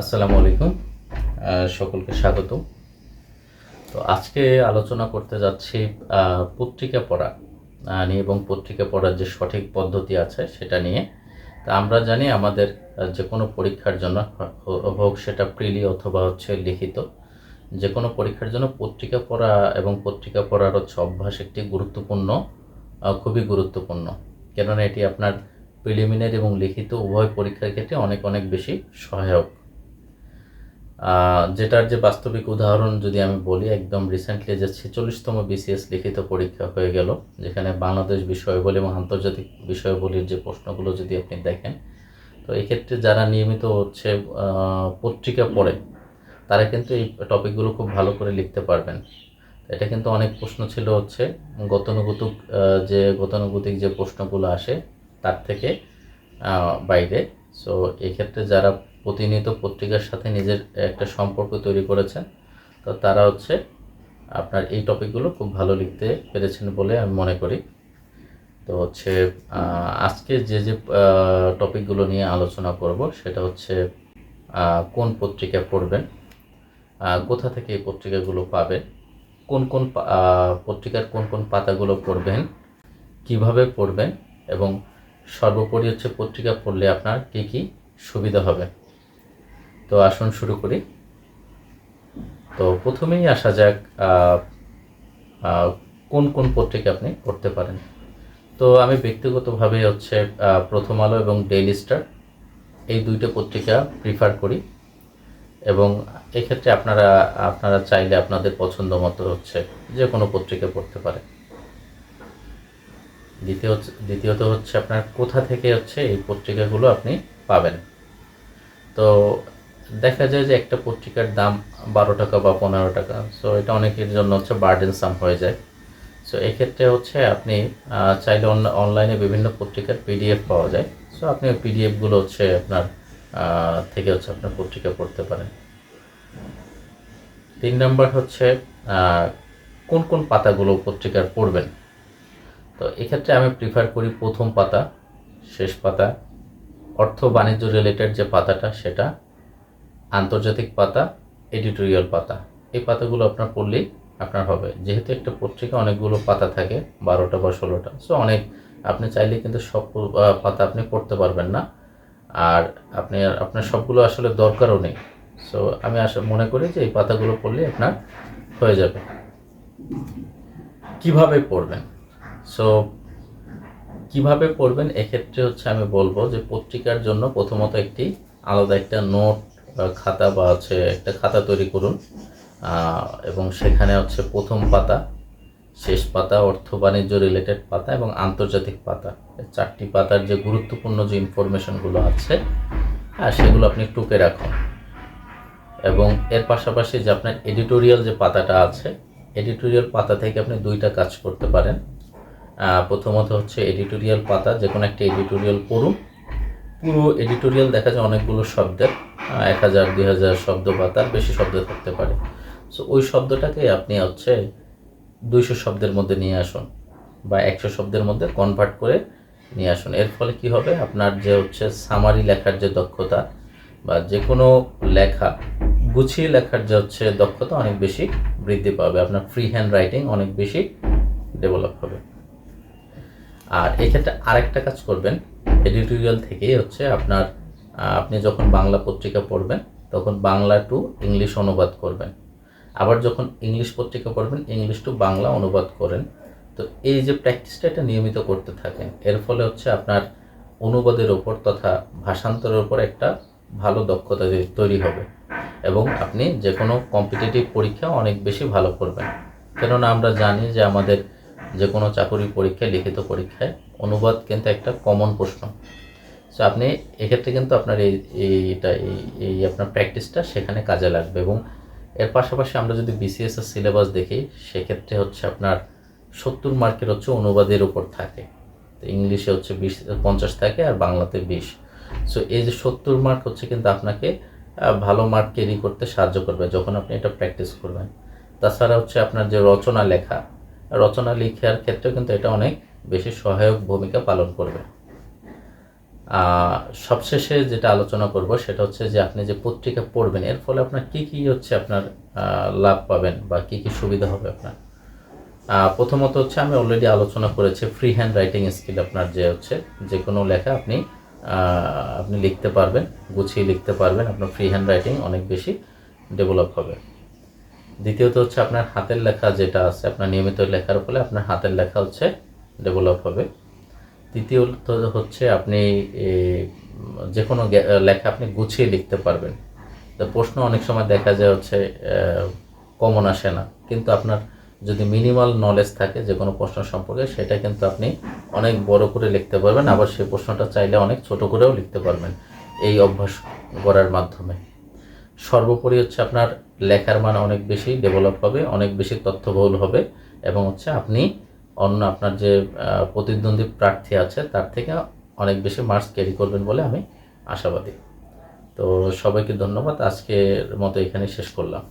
আসসালামু আলাইকুম সকলকে স্বাগত। তো আজকে আলোচনা করতে যাচ্ছি পত্রিকা পড়া নিয়ে এবং পত্রিকা পড়ার যে সঠিক পদ্ধতি আছে সেটা নিয়ে। তা আমরা জানি আমাদের যে কোনো পরীক্ষার জন্য হোক সেটা প্রিলি অথবা হচ্ছে লিখিত, যে কোনো পরীক্ষার জন্য পত্রিকা পড়া এবং পত্রিকা পড়ার হচ্ছে অভ্যাস একটি গুরুত্বপূর্ণ খুবই গুরুত্বপূর্ণ। কেননা এটি আপনার প্রিলিমিনারি এবং লিখিত উভয় পরীক্ষার ক্ষেত্রে অনেক অনেক বেশি সহায়ক। যেটার যে বাস্তবিক উদাহরণ যদি আমি বলি, একদম রিসেন্টলি যে ছেচল্লিশতম বিসিএস লিখিত পরীক্ষা হয়ে গেল, যেখানে বাংলাদেশ বিষয়াবলী এবং আন্তর্জাতিক বিষয়াবলীর যে প্রশ্নগুলো যদি আপনি দেখেন, তো এক্ষেত্রে যারা নিয়মিত হচ্ছে পত্রিকা পড়ে, তারা কিন্তু এই টপিকগুলো খুব ভালো করে লিখতে পারবেন। এটা কিন্তু অনেক প্রশ্ন ছিল হচ্ছে, গতানুগতিক যে গতানুগতিক যে প্রশ্নগুলো আসে, তার থেকে বাইরে। সো এক্ষেত্রে যারা প্রতিনিয়ত পত্রিকার সাথে নিজের একটা সম্পর্ক তৈরি করেছেন। তো তারা হচ্ছে আপনার এই টপিকগুলো খুব ভালো লিখতে পেরেছেন বলে আমি মনে করি। তো হচ্ছে আজকে যে যে টপিকগুলো নিয়ে আলোচনা করব সেটা হচ্ছে কোন পত্রিকা পড়বেন কোথা থেকে এই পত্রিকাগুলো পাবেন, কোন কোন পত্রিকার কোন কোন পাতাগুলো পড়বেন, কীভাবে পড়বেন এবং সর্বোপরি হচ্ছে পত্রিকা পড়লে আপনার কী কী সুবিধা হবে। তো আসুন শুরু করি। তো প্রথমেই আসা যাক কোন কোন পত্রিকা আপনি পড়তে পারেন। তো আমি ব্যক্তিগতভাবে হচ্ছে প্রথম আলো এবং ডেইলি স্টার এই দুইটা পত্রিকা প্রিফার করি। এবং এক্ষেত্রে আপনারা আপনারা চাইলে আপনাদের পছন্দ মতো হচ্ছে যে কোনো পত্রিকা পড়তে পারেন। দ্বিতীয় দ্বিতীয়ত হচ্ছে আপনার কোথা থেকে হচ্ছে এই পত্রিকাগুলো আপনি পাবেন। তো দেখা যায় যে একটা পত্রিকার দাম বারো টাকা বা পনেরো টাকা। সো এটা অনেকের জন্য হচ্ছে বার্ডেন সাম হয়ে যায়। সো এক্ষেত্রে হচ্ছে আপনি চাইলে অনলাইনে বিভিন্ন পত্রিকার পিডিএফ পাওয়া যায়। সো আপনি ওই পিডিএফগুলো হচ্ছে আপনার থেকে হচ্ছে আপনার পত্রিকা পড়তে পারেন। তিন নম্বর হচ্ছে কোন কোন পাতাগুলো পত্রিকার পড়বেন? তো এক্ষেত্রে আমি প্রিফার করি প্রথম পাতা, শেষ পাতা। অর্থ বাণিজ্য রিলেটেড যে পাতাটা, সেটা আন্তর্জাতিক পাতা, এডিটোরিয়াল পাতা। এই পাতাগুলো আপনার পড়লেই আপনার হবে। যেহেতু একটা পত্রিকা, অনেকগুলো পাতা থাকে, বারোটা বা ষোলোটা। সো অনেক, আপনি চাইলে কিন্তু সব পাতা আপনি পড়তে পারবেন না। আর আপনি, আপনার সবগুলো আসলে দরকারও নেই। সো আমি আসলে মনে করি যে এই পাতাগুলো পড়লে আপনার হয়ে যাবে। কীভাবে পড়বেন? সো কীভাবে পড়বেন? এক্ষেত্রে হচ্ছে আমি বলব যে পত্রিকার জন্য প্রথমত একটি আলাদা একটা নোট খাতা বা হচ্ছে একটা খাতা তৈরি করুন। এবং সেখানে হচ্ছে প্রথম পাতা, শেষ পাতা, অর্থ বাণিজ্য রিলেটেড পাতা এবং আন্তর্জাতিক পাতা। চারটি পাতার যে গুরুত্বপূর্ণ যে ইনফরমেশনগুলো আছে হ্যাঁ সেগুলো আপনি টুকে রাখুন। এবং এর পাশাপাশি যে আপনার এডিটোরিয়াল যে পাতাটা আছে এডিটোরিয়াল পাতা থেকে আপনি দুইটা কাজ করতে পারেন। প্রথমত হচ্ছে এডিটোরিয়াল পাতা যে কোনো একটা এডিটোরিয়াল পড়ুন। পুরো এডিটোরিয়াল দেখা যায় অনেকগুলো শব্দের। এক হাজার, দুই হাজার শব্দ বা তার বেশি শব্দ থাকতে পারে। সো ওই শব্দটাকে আপনি হচ্ছে দুইশো শব্দের মধ্যে নিয়ে আসুন বা একশো শব্দের মধ্যে কনভার্ট করে নিয়ে আসুন। এর ফলে কি হবে? আপনার যে হচ্ছে সামারি লেখার যে দক্ষতা বা যে কোনো লেখা, গুছিয়ে লেখার যে হচ্ছে দক্ষতা অনেক বেশি বৃদ্ধি পাবে। আপনার ফ্রি হ্যান্ড রাইটিং অনেক বেশি ডেভেলপ হবে। আর এক্ষেত্রে আরেকটা কাজ করবেন। এডিটোরিয়াল থেকেই হচ্ছে আপনার আপনি যখন বাংলা পত্রিকা পড়বেন, তখন বাংলা টু ইংলিশ অনুবাদ করবেন। আবার যখন ইংলিশ পত্রিকা পড়বেন ইংলিশ টু বাংলা অনুবাদ করেন। তো এই যে প্র্যাকটিসটা এটা নিয়মিত করতে থাকেন, এর ফলে হচ্ছে আপনার অনুবাদের ওপর তথা ভাষান্তরের ওপর একটা ভালো দক্ষতা তৈরি হবে। এবং আপনি যে কোনো কম্পিটিটিভ পরীক্ষা অনেক বেশি ভালো করবেন। কেননা আমরা জানি যে আমাদের যে কোনো চাকরি পরীক্ষায়, লিখিত পরীক্ষায় অনুবাদ কিন্তু একটা কমন প্রশ্ন। সো আপনি এক্ষেত্রে কিন্তু আপনার এই, এইটা, এই আপনার প্র্যাকটিসটা সেখানে কাজে লাগবে এবং এর পাশাপাশি আমরা যদি বিসিএস এর সিলেবাস দেখি, সেক্ষেত্রে হচ্ছে আপনার সত্তর মার্কের হচ্ছে অনুবাদের উপর থাকে। তো ইংলিশে হচ্ছে বিশ, পঞ্চাশ থাকে আর বাংলাতে বিশ। সো এই যে সত্তর মার্ক হচ্ছে কিন্তু আপনাকে ভালো মার্ক ক্যারি করতে সাহায্য করবে যখন আপনি এটা প্র্যাকটিস করবেন। তাছাড়া হচ্ছে আপনার যে রচনা লেখা, রচনা লেখার ক্ষেত্রেও কিন্তু এটা অনেক বেশি সহায়ক ভূমিকা পালন করবে। সবশেষে যেটা আলোচনা করব সেটা হচ্ছে যে আপনি যে পত্রিকা পড়বেন, এর ফলে আপনার কি কি হচ্ছে আপনার লাভ পাবেন বা কি কি সুবিধা হবে আপনার? প্রথমত হচ্ছে আমি অলরেডি আলোচনা করেছি ফ্রি হ্যান্ড রাইটিং স্কিল আপনার যে হচ্ছে যে কোনো লেখা আপনি আপনি লিখতে পারবেন, গুছিয়ে লিখতে পারবেন, আপনার ফ্রি হ্যান্ড রাইটিং অনেক বেশি ডেভেলপ হবে। দ্বিতীয়ত হচ্ছে আপনার হাতের লেখা যেটা আছে, আপনার নিয়মিত লেখার ফলে আপনার হাতের লেখা হচ্ছে ডেভেলপ হবে। তৃতীয়ত হচ্ছে আপনি যে কোনো লেখা আপনি গুছিয়ে লিখতে পারবেন। তো প্রশ্ন অনেক সময় দেখা যায় হচ্ছে কমন আসে না। কিন্তু আপনার যদি মিনিমাল নলেজ থাকে যে কোনো প্রশ্ন সম্পর্কে, সেটা কিন্তু আপনি অনেক বড় করে লিখতে পারবেন। আবার সেই প্রশ্নটা চাইলে অনেক ছোট করেও লিখতে পারবেন এই অভ্যাস করার মাধ্যমে। সর্বোপরি হচ্ছে আপনার লেখার মান অনেক বেশি ডেভেলপ হবে, অনেক বেশি তথ্যবহুল হবে এবং হচ্ছে আপনি অন্য আপনার যে প্রতিদ্বন্দ্বী প্রার্থী আছে, তার থেকে অনেক বেশি মার্কস ক্যারি করবেন বলে আমি আশাবাদী। তো সবাইকে ধন্যবাদ। আজকের মতো এখানে শেষ করলাম।